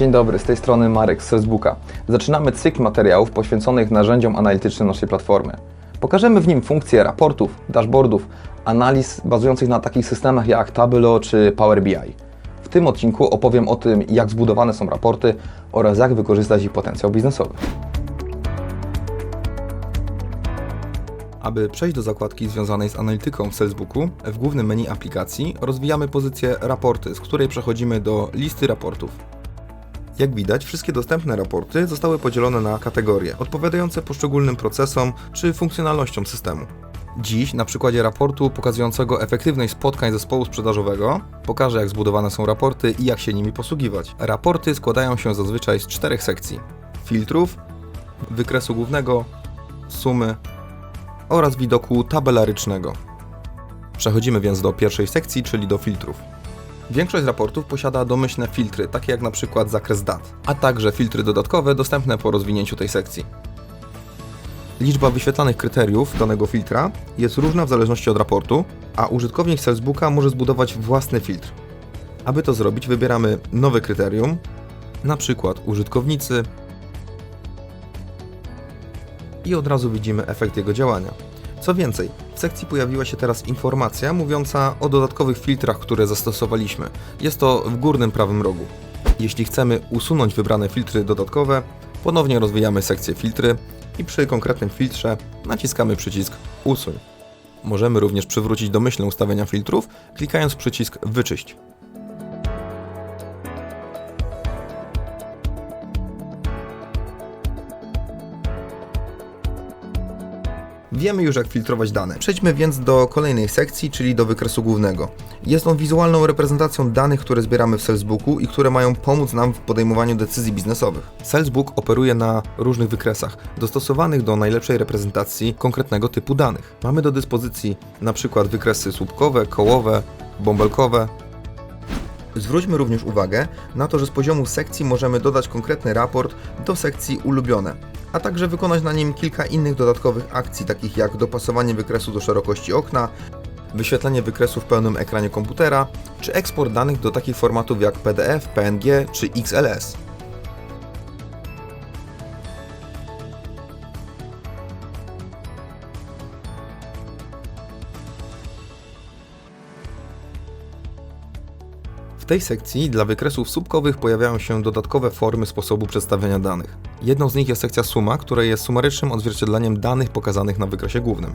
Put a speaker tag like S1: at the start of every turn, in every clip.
S1: Dzień dobry, z tej strony Marek z Salesbooka. Zaczynamy cykl materiałów poświęconych narzędziom analitycznym naszej platformy. Pokażemy w nim funkcje raportów, dashboardów, analiz bazujących na takich systemach jak Tableau czy Power BI. W tym odcinku opowiem o tym, jak zbudowane są raporty oraz jak wykorzystać ich potencjał biznesowy. Aby przejść do zakładki związanej z analityką w Salesbooku, w głównym menu aplikacji rozwijamy pozycję Raporty, z której przechodzimy do listy raportów. Jak widać, wszystkie dostępne raporty zostały podzielone na kategorie odpowiadające poszczególnym procesom czy funkcjonalnościom systemu. Dziś na przykładzie raportu pokazującego efektywność spotkań zespołu sprzedażowego pokażę jak zbudowane są raporty i jak się nimi posługiwać. Raporty składają się zazwyczaj z czterech sekcji: filtrów, wykresu głównego, sumy oraz widoku tabelarycznego. Przechodzimy więc do pierwszej sekcji, czyli do filtrów. Większość raportów posiada domyślne filtry, takie jak przykład zakres dat, a także filtry dodatkowe dostępne po rozwinięciu tej sekcji. Liczba wyświetlanych kryteriów danego filtra jest różna w zależności od raportu, a użytkownik Salesbooka może zbudować własny filtr. Aby to zrobić, wybieramy nowe kryterium, przykład użytkownicy i od razu widzimy efekt jego działania. Co więcej, w sekcji pojawiła się teraz informacja mówiąca o dodatkowych filtrach, które zastosowaliśmy. Jest to w górnym prawym rogu. Jeśli chcemy usunąć wybrane filtry dodatkowe, ponownie rozwijamy sekcję filtry i przy konkretnym filtrze naciskamy przycisk usuń. Możemy również przywrócić domyślne ustawienia filtrów, klikając przycisk wyczyść. Wiemy już jak filtrować dane. Przejdźmy więc do kolejnej sekcji, czyli do wykresu głównego. Jest on wizualną reprezentacją danych, które zbieramy w Salesbooku i które mają pomóc nam w podejmowaniu decyzji biznesowych. Salesbook operuje na różnych wykresach, dostosowanych do najlepszej reprezentacji konkretnego typu danych. Mamy do dyspozycji na przykład wykresy słupkowe, kołowe, bąbelkowe, Zwróćmy również uwagę na to, że z poziomu sekcji możemy dodać konkretny raport do sekcji ulubione, a także wykonać na nim kilka innych dodatkowych akcji, takich jak dopasowanie wykresu do szerokości okna, wyświetlenie wykresu w pełnym ekranie komputera, czy eksport danych do takich formatów jak PDF, PNG czy XLS. Tej sekcji dla wykresów słupkowych pojawiają się dodatkowe formy sposobu przedstawiania danych. Jedną z nich jest sekcja suma, która jest sumarycznym odzwierciedleniem danych pokazanych na wykresie głównym.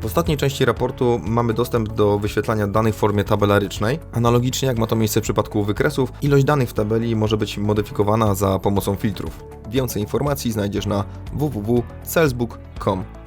S1: W ostatniej części raportu mamy dostęp do wyświetlania danych w formie tabelarycznej. Analogicznie jak ma to miejsce w przypadku wykresów, ilość danych w tabeli może być modyfikowana za pomocą filtrów. Więcej informacji znajdziesz na www.salesbook.com.